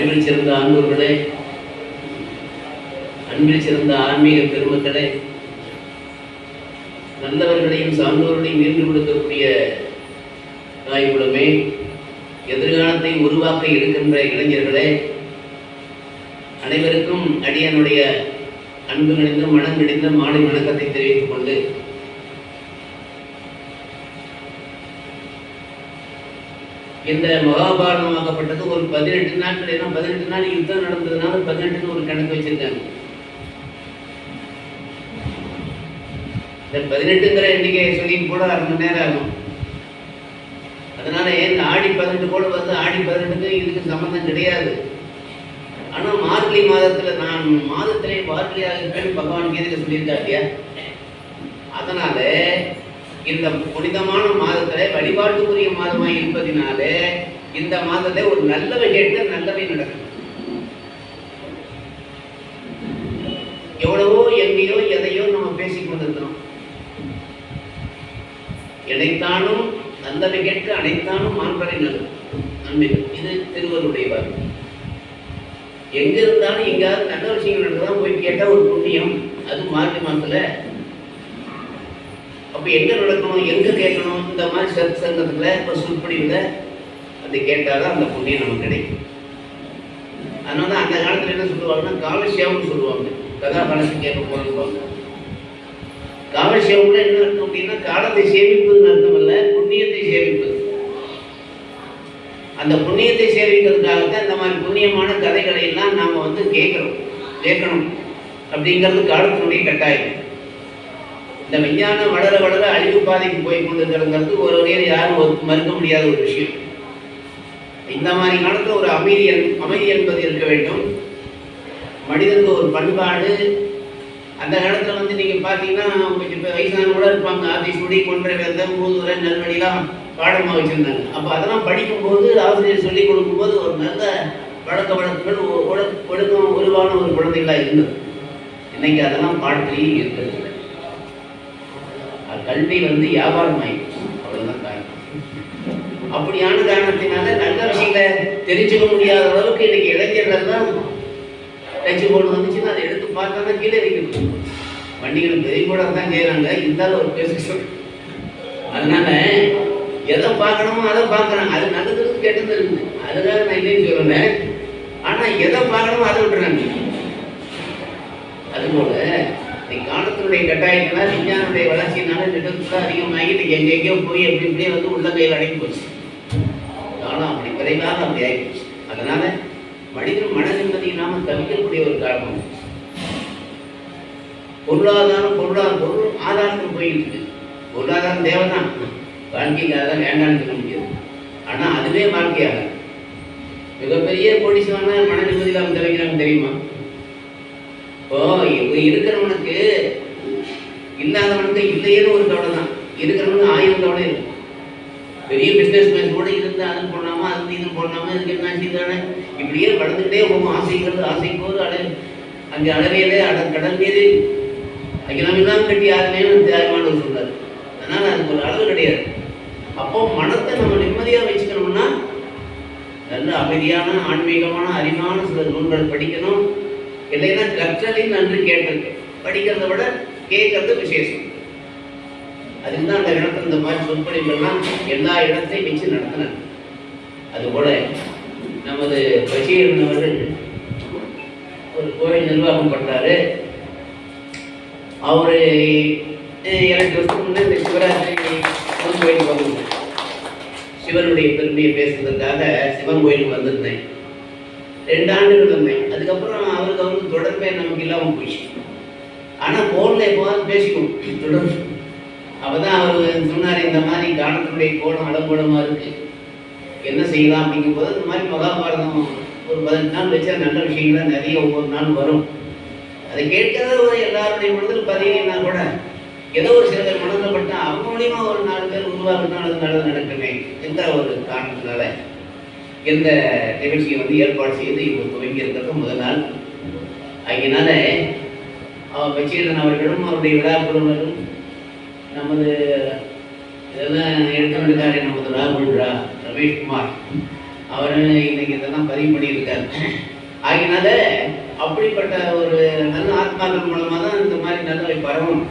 அறிவில் சிறந்த ஆண்டோர்களே அன்பில் சிறந்த ஆன்மீக பெருமக்களே நல்லவர்களையும் சான்றோர்களையும் ஈர்ந்து கொடுக்கக்கூடிய தாய்குலமே எதிர்காலத்தை உருவாக்க இருக்கின்ற இளைஞர்களே அனைவருக்கும் அடியனுடைய அன்பு நிறைந்த மனம் நிறைந்த மாலை வணக்கத்தை தெரிவித்துக் கொண்டு இந்த மகாபாரதமாக்கப்பட்டது ஒரு பதினெட்டு நாட்கள். ஏன்னா பதினெட்டு நாள் யுத்தம் நடந்ததுனால பதினெட்டுன்னு ஒரு கணக்கு வச்சிருக்காங்க. இந்த பதினெட்டுங்கிற எண்ணிக்கையை சொல்லி கூட அரை மணி நேரம் ஆகும். அதனால ஏன் ஆடி பதினெட்டு கூட வந்து ஆடி பதினெட்டுக்கு இதுக்கு சம்மந்தம் கிடையாது. ஆனா மார்கழி மாதத்துல நான் மாதத்திலே மார்கழியாக இருப்பேன் பகவான் கீதையில் சொல்லியிருக்காரு இல்லையா அதனால இந்த புனிதமான மாதத்துல வழிபாட்டுக்குரிய மாதமாக இருப்பதினாலே இந்த மாதத்தை ஒரு நல்லவை கேட்டு நல்லவை நடக்கும். எவ்வளவோ எங்கேயோ எதையோ நம்ம பேசிக் கொண்டிருக்கிறோம். இணைத்தானும் நல்லவை கேட்டு அனைத்தானும் மாண்பரை நல்லது நன்மைகள் இது திருவருடைய வாக்கு. எங்க இருந்தாலும் எங்கேயாவது நல்ல விஷயங்கள் நடக்குதான் போய் கேட்டால் ஒரு புண்ணியம். அது மார்கழி மாசத்துல அப்போ எங்கே நடக்கணும் எங்கே கேட்கணும் இந்த மாதிரி சத் சங்கத்தில் இப்போ சொற்பொழிவுல அது கேட்டாதான் அந்த புண்ணியம் நமக்கு கிடைக்கும். அதனால அந்த காலத்தில் என்ன சொல்லுவாங்கன்னா காலசியாவும் சொல்லுவாங்க. கதா காலசி கேட்க போறதுவாங்க காலசியாவுல என்ன அர்த்தம் அப்படின்னா காலத்தை சேமிப்பதுன்னு அர்த்தம் இல்லை புண்ணியத்தை சேமிப்பது. அந்த புண்ணியத்தை சேமிக்கிறதுக்காக தான் இந்த மாதிரி புண்ணியமான கதைகளை எல்லாம் நாம் வந்து கேட்குறோம். கேட்கணும். அப்படிங்கிறது காலத்தினுடைய கட்டாயம். இந்த விஞ்ஞானம் வளர வளர அழிவு பாதைக்கு போய் கொண்டிருக்கிறதுங்கிறது ஒரு வகையில் யாரும் மறுக்க முடியாத ஒரு விஷயம். இந்த மாதிரி காலத்தில் ஒரு அமைதி அமைதி என்பது இருக்க வேண்டும். மனிதனுக்கு ஒரு பண்பாடு. அந்த காலத்தில் வந்து நீங்கள் பார்த்தீங்கன்னா கொஞ்சம் இப்போ வயசானவங்க கூட இருப்பாங்க. ஆஃபீஸ் முடி கொன்ற வேந்தம் மூதுரை நல்வழிலாம் பாடமாக வச்சுருந்தாங்க. அப்போ அதெல்லாம் படிக்கும்போது ஆசிரியர் சொல்லிக் கொடுக்கும்போது ஒரு நல்ல பழக்க வழக்கங்கள் ஒ- ஒழுக்கம் உருவான ஒரு குழந்தைகளாக இருந்தது. இன்னைக்கு அதெல்லாம் பாட்டிலையும் இருக்கிறது கல்வி வந்து வியாபாரம் ஆயிடுச்சு அவ்வளவுதான் காரணம். அப்படியான காரணத்தினால நல்ல விஷயங்களை தெரிஞ்சுக்க முடியாத அளவுக்கு இன்னைக்கு இளைஞர்கள்லாம் டச்சு போர்டு வந்துச்சுன்னா அதை எடுத்து பார்த்தா கீழே வைக்கணும் வண்டிகள் பெரிய கூட தான் செய்கிறாங்க இருந்தாலும் ஒரு பேச சொல் அதனால எதை பார்க்கணுமோ அதை பார்க்குறாங்க. அது நல்லது கெட்டது இருக்குது அதுக்காக நான் இல்லைன்னு சொல்லலை. ஆனால் எதை பார்க்கணுமோ அதை விட்டுறாங்க. அதுபோல காலத்தினுடைய கட்டாயத்தினால விஞ்ஞானுடைய வளர்ச்சியினால நெடுத்துல அதிகமாகி இன்னைக்கு எங்கெங்கேயோ போய் எப்படி இப்படியே வந்து உள்ள கையில் அடங்கி போச்சு. காலம் அப்படி விரைவாக அப்படி ஆகிப்போச்சு அதனால மனிதன் மன நிம்மதி இல்லாமல் தவிக்கக்கூடிய ஒரு காரணம். பொருளாதாரம் பொருளாதாரம் பொருள் ஆதாரத்துக்கு போயிட்டு இருக்கு பொருளாதாரம் தேவைதான். வாழ்க்கைக்காக வேண்டாம்னு சொல்ல முடியாது. ஆனா அதுவே வாழ்க்கையாக மிகப்பெரிய கோடிசமான மன நிம்மதி இல்லாமல் தவிக்கிறாங்க தெரியுமா? இப்போ இருக்கிறவனுக்கு இல்லாதவனுக்கு இல்லையேன்னு ஒரு கவலை தான் இருக்கிறவனுக்கு ஆயிரம் கவலை இருக்கும் பெரிய பிஸ்னஸ் மேன் கூட இருந்து அது போடாம அது இது போடாம இதுக்கு என்ன செய்தானே இப்படியே வளர்ந்துக்கிட்டே போகும். ஆசைங்கிறது ஆசைக்கு ஒரு அலை அங்கே அளவையிலே அட கடல் மீது அகிலமெல்லாம் கட்டி ஆகலேன்னு தியாகமானவர் சொல்றாரு. அதனால அதுக்கு ஒரு அளவு கிடையாது. அப்போ மனத்தை நம்ம நிம்மதியாக வச்சுக்கணும்னா நல்ல அமைதியான ஆன்மீகமான அறிவான சில நூல்கள் படிக்கணும். இல்லைன்னா கற்றலில் நன்று கேட்டது படிக்கிறத விட கேட்கறது விசேஷம். அதுதான் அந்த இடத்துல இந்த மாதிரி சொற்பொழிவுகள்லாம் எல்லா இடத்தையும் வச்சு நடத்தினார் அதுபோல நமது பஷீரன் அவர்கள் ஒரு கோயில் நிர்வாகம் பண்ணாரு அவரு எனக்கு இரண்டு முன்னே இந்த சிவராத்திரி சிவன் கோயிலுக்கு வந்திருந்தேன் சிவனுடைய பெருமையை பேசுறதுக்காக சிவன் கோயிலுக்கு வந்திருந்தேன். ரெண்டு ஆண்டுகள் வந்தேன் அதுக்கப்புறம் அவருக்கு அவருக்கு தொடர்பே நமக்கு இல்லாமல் போயிடுச்சு. ஆனால் ஃபோனில் எப்போவாது பேசிக்குவோம் தொடர்பு. அப்பதான் அவர் சொன்னார் இந்த மாதிரி காலத்தினுடைய கோணம் அலங்கோலமாக இருக்கு. என்ன செய்யலாம் அப்படிங்கும்போது இந்த மாதிரி மகாபாரதம் ஒரு பதினெட்டு நாள் வச்சா நல்ல விஷயங்கள்லாம் நிறைய ஒவ்வொரு நாள் வரும். அதை கேட்காத எல்லாருடைய மனதில் பதினா கூட ஏதோ ஒரு சில பேர் மனதில் பட்டால் அவங்க மூலியமாக ஒரு நாலு பேர் உருவாக்குனாலும் நல்லது நடக்குமே என்ற ஒரு காரணத்தினால. இந்த நிகழ்ச்சியை வந்து ஏற்பாடு செய்து இவங்க துவங்கி இருக்கிறது முதல் நாள். அதனால அவர் பச்சீரன் அவர்களும் அவருடைய விழா குழுவினரும் நமது இதெல்லாம் எடுத்துக்காரு நமது ராகுல் ரா ரமேஷ்குமார். அவர் இன்னைக்கு இதெல்லாம் பதிவு பண்ணியிருக்காரு. ஆகினால அப்படிப்பட்ட ஒரு நல்ல ஆத்மாக்கள் மூலமாக தான் இந்த மாதிரி நல்லவை பரவும்.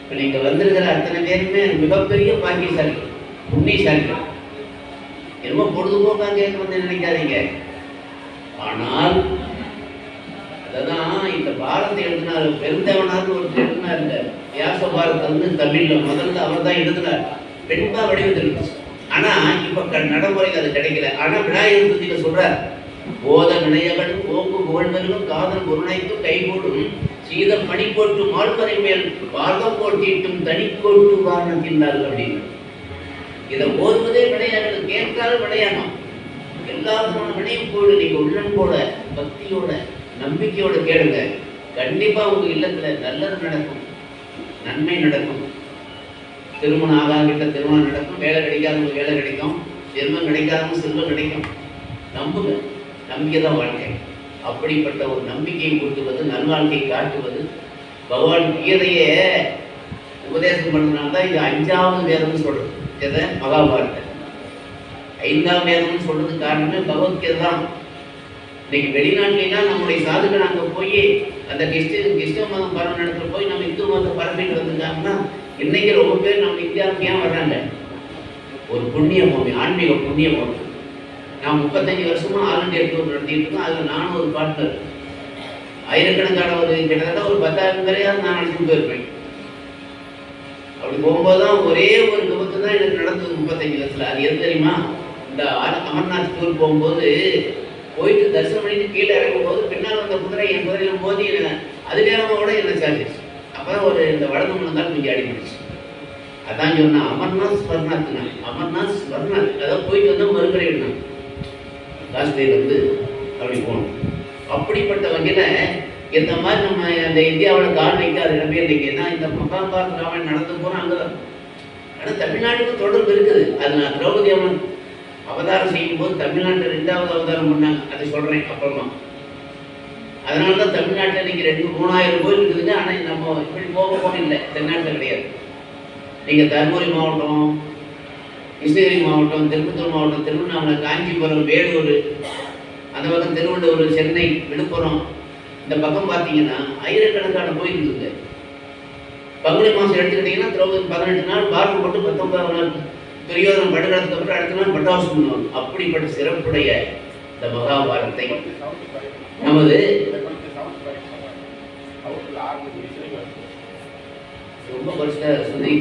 இப்போ நீங்கள் வந்திருக்கிற அத்தனை பேருமே மிகப்பெரிய பாக்கியசாலிகள் புண்ணியசாலிகள். என்னமோ பொழுதுபோக்காக கேட்க வந்து நினைக்காதீங்க. ஆனால் அதான் இந்த பாரத்தை எழுதினார் ஒரு ஒருத்தர் இந்த வியாச பாரத்தை வந்து தமிழ்ல முதல்ல அவர் தான் எழுதினார். பெண்பா வடிவத்தில். இருந்துச்சு ஆனா இப்ப க- நடைமுறைக்கு அது கிடைக்கல. ஆனா விநாயகர் துதியில சொல்றார் போத வினையவன் போக்கு புகழ்வர்களும் காதல் குருணைக்கும் கைகூடும் சீத மணி போட்டு மால்வரை மேல் பாரதம் போட்டிட்டும் தனி கோட்டு வாரணத்தினார் அப்படின்னு. இதை ஓதுவதே விளையாடு கேட்டால் விளையாடும் எல்லா விதமான வினையும் போடு நீங்க உள்ளம் போல பக்தியோட நம்பிக்கையோட கேளுங்க. கண்டிப்பா உங்க இல்லத்துல நல்லது நடக்கும் நன்மை நடக்கும். திருமணம் ஆகாங்கிட்ட திருமணம் நடக்கும் வேலை கிடைக்காதவங்க வேலை கிடைக்கும் செல்வம் கிடைக்காதவங்க செல்வம் கிடைக்கும். நம்புங்க நம்பிக்கை தான் வாழ்க்கை. அப்படிப்பட்ட ஒரு நம்பிக்கையை கொடுத்துவது நல்வாழ்க்கையை காட்டுவது பகவான் கீதையை உபதேசம் பண்ணதுனால தான் இது அஞ்சாவது வேதம்னு சொல்றது. எதை? மகாபாரதம் ஐந்தாம் வேதம்னு சொல்றதுக்கு காரணமே பகவத்கீதை தான். இன்னைக்கு வெளிநாட்டிலாம் நம்முடைய சாதுக்கள் அங்கே போய் அந்த கிறிஸ்டிய கிறிஸ்தவ மதம் பரவ இடத்துல போய் நம்ம இந்து மதத்தை பரப்பிட்டு வந்திருக்காங்கன்னா இன்னைக்கு ரொம்ப பேர் நம்ம இந்தியாவுக்கு ஏன் வர்றாங்க? ஒரு புண்ணிய பூமி ஆன்மீக புண்ணிய பூமி நான் முப்பத்தஞ்சு வருஷமா ஆல் இண்டியா டூர் நடத்திட்டு இருக்கேன் அதில் நானும் ஒரு பார்ட்னர் ஆயிரக்கணக்கான ஒரு கிட்டத்தட்ட ஒரு பத்தாயிரம் பேரையாவது நான் நடத்திட்டு போயிருப்பேன். அப்படி போகும்போது தான் ஒரே ஒரு விபத்து தான் எனக்கு நடந்தது முப்பத்தஞ்சு வருஷத்துல அது எது தெரியுமா? இந்த ஆ- அமர்நாத் டூர் போகும்போது போயிட்டு தரிசனம் பண்ணிட்டு கீழே இறங்கும் போது பின்னால் வந்த குதிரை என் குதிரையில மோதி அது நேரமாக கூட என்ன சார்ஜஸ் அப்பதான் ஒரு இந்த வலது முன்னாள் தான் கொஞ்சம் அடிபட்டுச்சு அதான் சொன்னேன் அமர்நாத் ஸ்வர்நாத்னா அமர்நாத் ஸ்வர்நாத் அதாவது போயிட்டு வந்தால் மறுபடியும் நான். காஷ்மீர் வந்து அப்படி போகணும் அப்படிப்பட்ட வகையில் இந்த மாதிரி நம்ம அந்த இந்தியாவில் கால் வைக்காத இடமே இன்னைக்கு ஏன்னா இந்த மகாபாரத ராமாயணம் நடந்து போகிறோம் அங்கே தான் ஆனால் தமிழ்நாட்டுக்கு தொடர்பு இருக்குது. அது நான் திரௌபதி அம்மன் அவதாரம் செய்யும்போது தமிழ்நாட்டில் ரெண்டாவது அவதாரம் பண்ணாங்க. அதை சொல்கிறேன் அப்புறமா. அதனால தான் தமிழ்நாட்டில் நீங்கள் ரெண்டு மூணாயிரம் கோயில் இருக்குதுங்க. ஆனால் நம்ம இப்படி போக போக இல்லை. தென்னாட்டில் கிடையாது. நீங்கள் தருமபுரி மாவட்டம் கிருஷ்ணகிரி மாவட்டம் திருப்பத்தூர் மாவட்டம் திருவண்ணாமலை காஞ்சிபுரம் வேலூர் அந்த பக்கம் திருவள்ளூர் சென்னை விழுப்புரம் இந்த பக்கம் பார்த்தீங்கன்னா ஆயிரக்கணக்கான கோயில் இருக்குங்க. பங்குனி மாதம் எடுத்துக்கிட்டிங்கன்னா திரௌபதி பதினெட்டு நாள் பார்க்க போட்டு பத்தொன்பதாம் நாள் துரியோதனம் படுகிறதுக்கு அப்புறம் அடுத்த நாள் பட்டாசு பண்ணுவாங்க அப்படிப்பட்ட சிறப்புடைய இந்த மகாபாரத்தை நமது ரொம்ப வருஷ சுதை